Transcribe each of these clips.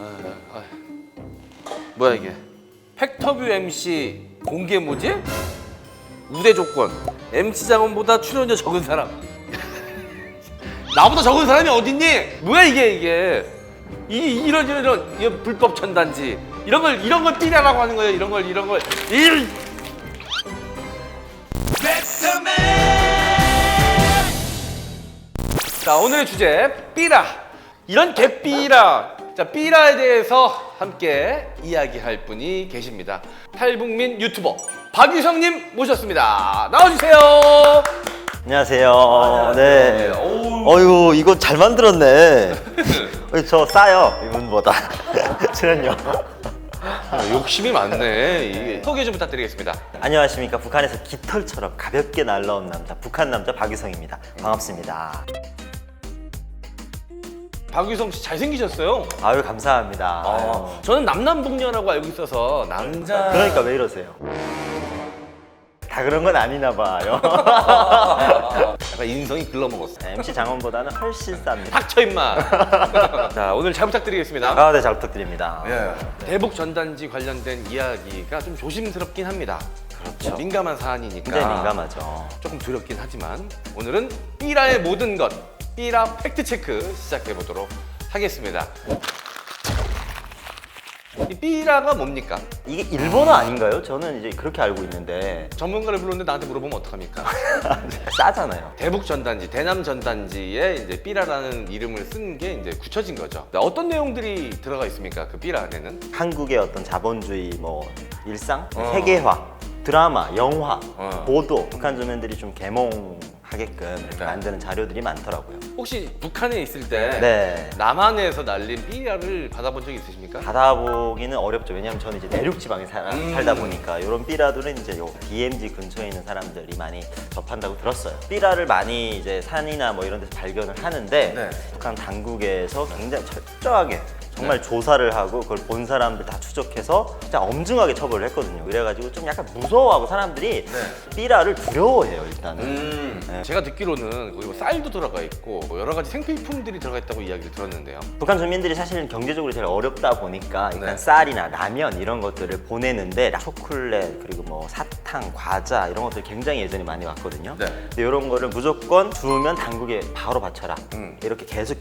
아, 아. 뭐야 이게? 팩터뷰 MC 공개 모집? 우대 조건 MC 장원보다 출연료 적은 사람. 나보다 적은 사람이 어딨니? 뭐야 이게 이게? 이 이런 이런 이런 불법 전단지 이런 걸 이런 걸 띠라라고 하는 거예요. 이런 걸 이런 걸 일. 자 오늘의 주제 삐라 이런 개삐라 자 삐라에 대해서 함께 이야기할 분이 계십니다 탈북민 유튜버 박유성님 모셨습니다 나와주세요 안녕하세요. 네. 어유 이거 잘 만들었네. 어이, 저 싸요 이분보다 출연료. 욕심이 많네 이게 소개 좀 부탁드리겠습니다 안녕하십니까 북한에서 깃털처럼 가볍게 날라온 남자 북한 남자 박유성입니다. 반갑습니다. 박유성 씨 잘생기셨어요 아유 감사합니다. 어, 아유. 저는 남남북녀라고 알고 있어서 남자 그러니까 왜 이러세요? 다 그런 건 아니나 봐요. 약간 인성이 글러먹었어 MC 장원보다는 훨씬 쌉니다. 닥쳐 임마 자 오늘 잘 부탁드리겠습니다 아, 네, 잘 부탁드립니다. 예. 대북 전단지 관련된 이야기가 좀 조심스럽긴 합니다. 그렇죠. 민감한 사안이니까 굉장히 민감하죠. 조금 두렵긴 하지만 오늘은 삐라의 모든 것 삐라 팩트 체크 시작해 보도록 하겠습니다. 이 삐라가 뭡니까? 이게 일본어 아닌가요? 저는 이제 그렇게 알고 있는데 전문가를 불렀는데 나한테 물어보면 어떡합니까? 싸잖아요. 대북 전단지, 대남 전단지에 이제 삐라라는 이름을 쓴 게 이제 굳혀진 거죠. 어떤 내용들이 들어가 있습니까? 그 삐라 안에는? 한국의 어떤 자본주의 뭐 일상, 어. 세계화, 드라마, 영화, 어. 보도 북한 주민들이 좀 개몽 하게끔 이렇게 네. 만드는 자료들이 많더라고요. 혹시 북한에 있을 때 네. 남한에서 날린 삐라를 받아본 적 있으십니까? 받아보기는 어렵죠. 왜냐하면 저는 이제 내륙 지방에 살아, 음. 살다 보니까 이런 삐라들은 이제 요 DMZ 근처에 있는 사람들이 많이 접한다고 들었어요. 삐라를 많이 이제 산이나 뭐 이런 데서 발견을 하는데 네. 북한 당국에서 굉장히 철저하게 정말 조사를 하고 그걸 본 사람들 다 추적해서 진짜 엄중하게 처벌을 했거든요. 그래가지고 좀 약간 무서워하고 사람들이 삐라를 두려워해요 일단은. 음, 네. 제가 듣기로는 거기 뭐 쌀도 들어가 있고 뭐 여러 가지 생필품들이 들어가 있다고 이야기를 들었는데요. 북한 주민들이 사실은 경제적으로 제일 어렵다 보니까 일단 네. 쌀이나 라면 이런 것들을 보내는데 초콜릿 그리고 뭐 사탕, 과자 이런 것들 굉장히 예전에 많이 왔거든요. 네. 근데 이런 거를 무조건 주면 당국에 바로 바쳐라. 음. 이렇게 계속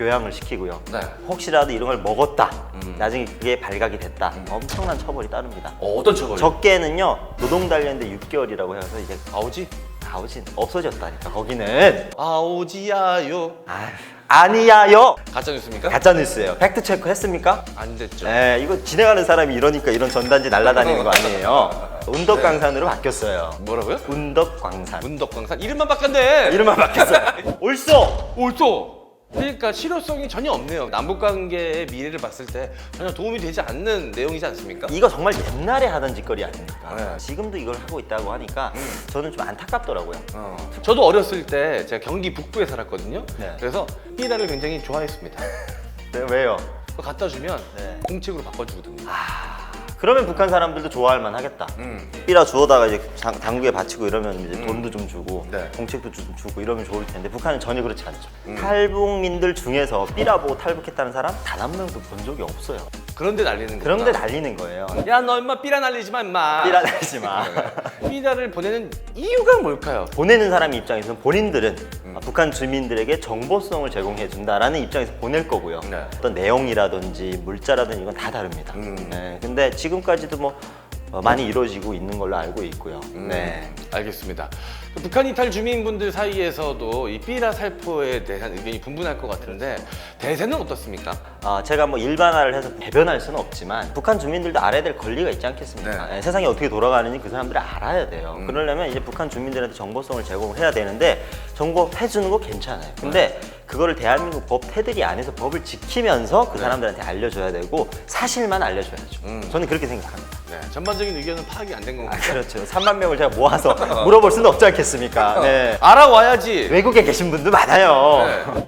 교양을 시키고요. 네. 혹시라도 이런 걸 먹었다. 음. 나중에 그게 발각이 됐다. 엄청난 처벌이 따릅니다. 어, 어떤 처벌이? 적게는요 노동 단련대 6개월이라고 해서 이제 아오지? 아우진 없어졌다니까 거기는 아오지야요. 아, 아니야요 가짜 뉴스입니까? 가짜 뉴스예요 팩트 체크 했습니까? 안 됐죠. 네 이거 진행하는 사람이 이러니까 이런 전단지 날라다니는 거 아니에요 운덕광산으로 바뀌었어요 뭐라고요? 운덕광산 문덕광산 이름만 바뀌었네. 이름만 바뀌었어요 옳소 옳소. 그러니까 실효성이 전혀 없네요. 남북 관계의 미래를 봤을 때 전혀 도움이 되지 않는 내용이지 않습니까? 이거 정말 옛날에 하던 짓거리 아닙니까? 네. 지금도 이걸 하고 있다고 하니까 저는 좀 안타깝더라고요 어. 저도 어렸을 때 제가 경기 북부에 살았거든요. 네. 그래서 삐라를 굉장히 좋아했습니다. 네, 왜요? 그거 갖다 주면 네. 공책으로 바꿔주거든요. 그러면 북한 사람들도 좋아할 만하겠다 음. 삐라 주워다가 이제 당- 당국에 바치고 이러면 이제 돈도 좀 주고 네. 공책도 좀 주고 이러면 좋을 텐데 북한은 전혀 그렇지 않죠. 탈북민들 중에서 삐라 보고 탈북했다는 사람 단 한 명도 본 적이 없어요. 그런데 날리는 거. 그런데 난리는 거예요. 야 너 임마 삐라 날리지 마 임마. 삐라 내지 마. 삐라를 보내는 이유가 뭘까요? 보내는 사람 입장에서는 본인들은 음. 아, 북한 주민들에게 정보성을 제공해 준다라는 입장에서 보낼 거고요. 네. 어떤 내용이라든지 물자라든지 이건 다 다릅니다. 음. 네, 근데 지금까지도 뭐 어, 많이 이루어지고 있는 걸로 알고 있고요. 음, 네. 알겠습니다. 그 북한 이탈 주민분들 사이에서도 이 삐라 살포에 대한 의견이 분분할 것 같은데 대세는 어떻습니까? 아, 제가 뭐 일반화를 해서 배변할 수는 없지만 북한 주민들도 알아야 될 권리가 있지 않겠습니까? 네. 예, 세상이 어떻게 돌아가는지 그 사람들이 알아야 돼요. 음. 그러려면 이제 북한 주민들한테 정보성을 제공을 해야 되는데 정보해 주는 거 괜찮아요. 근데 네. 그거를 대한민국 법 테두리 안에서 법을 지키면서 그 사람들한테 알려줘야 되고 사실만 알려줘야죠. 음. 저는 그렇게 생각합니다. 네, 전반적인 의견은 파악이 안된 아, 건가요? 그렇죠. 3만 명을 제가 모아서 물어볼 수는 없지 않겠습니까? 네. 알아와야지. 외국에 계신 분들 많아요. 네.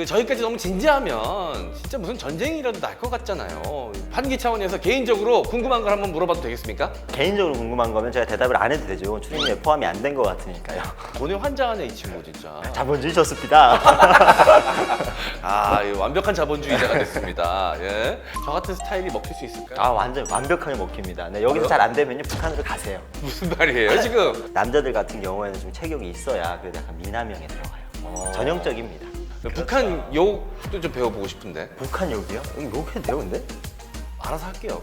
그 저희까지 너무 진지하면 진짜 무슨 전쟁이라도 날 것 같잖아요. 판기 차원에서 개인적으로 궁금한 걸 한번 물어봐도 되겠습니까? 개인적으로 궁금한 거면 제가 대답을 안 해도 되죠. 출연료에 포함이 안 된 것 같으니까요. 돈에 환장하네 이 친구 진짜. 자본주의 좋습니다. 아 예, 완벽한 자본주의자가 됐습니다. 예. 저 같은 스타일이 먹힐 수 있을까요? 아 완전 완벽하게 먹힙니다. 네, 여기서 잘 안 되면요 북한으로 가세요. 무슨 말이에요, 지금? 남자들 같은 경우에는 좀 체격이 있어야 그래도 약간 미남형에 들어가요. 어. 전형적입니다. 북한 욕도 좀 배워보고 싶은데. 북한 욕이요? 응, 욕해도 돼요 근데? 알아서 할게요.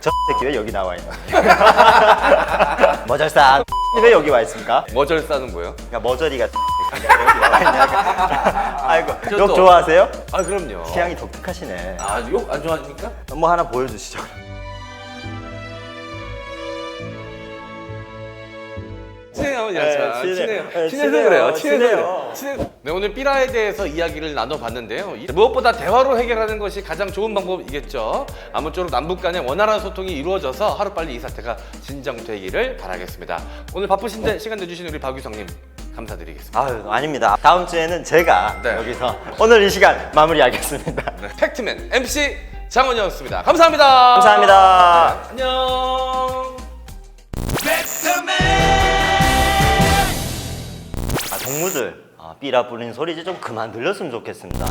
저 새끼 왜 여기 나와 있나? 머절산 왜 여기 와 있습니까? 머절 싸는 거예요? 그러니까 머저리가 여기 나와 있냐? 아이고 저 욕 또- 좋아하세요? 아, 그럼요. 취향이 독특하시네. 아, 욕 안 좋아하십니까? 뭐 하나 보여주시죠. 친해요, 네, 친해. 친해요. 네, 친해서 친해요. 그래요. 친해서 친해요. 그래요. 친해. 네, 오늘 삐라에 대해서 이야기를 나눠봤는데요. 이- 무엇보다 대화로 해결하는 것이 가장 좋은 방법이겠죠. 아무쪼록 남북 간의 원활한 소통이 이루어져서 하루빨리 이 사태가 진정되기를 바라겠습니다. 오늘 바쁘신데 시간 내주신 우리 박유성님 감사드리겠습니다. 아유 아닙니다. 다음 주에는 제가 네. 여기서 오늘 이 시간 마무리하겠습니다. 네, 팩트맨 MC 장원이었습니다. 감사합니다. 감사합니다. 네, 안녕. 아, 동무들 아, 삐라 부리는 소리 이제 좀 그만 들렸으면 좋겠습니다.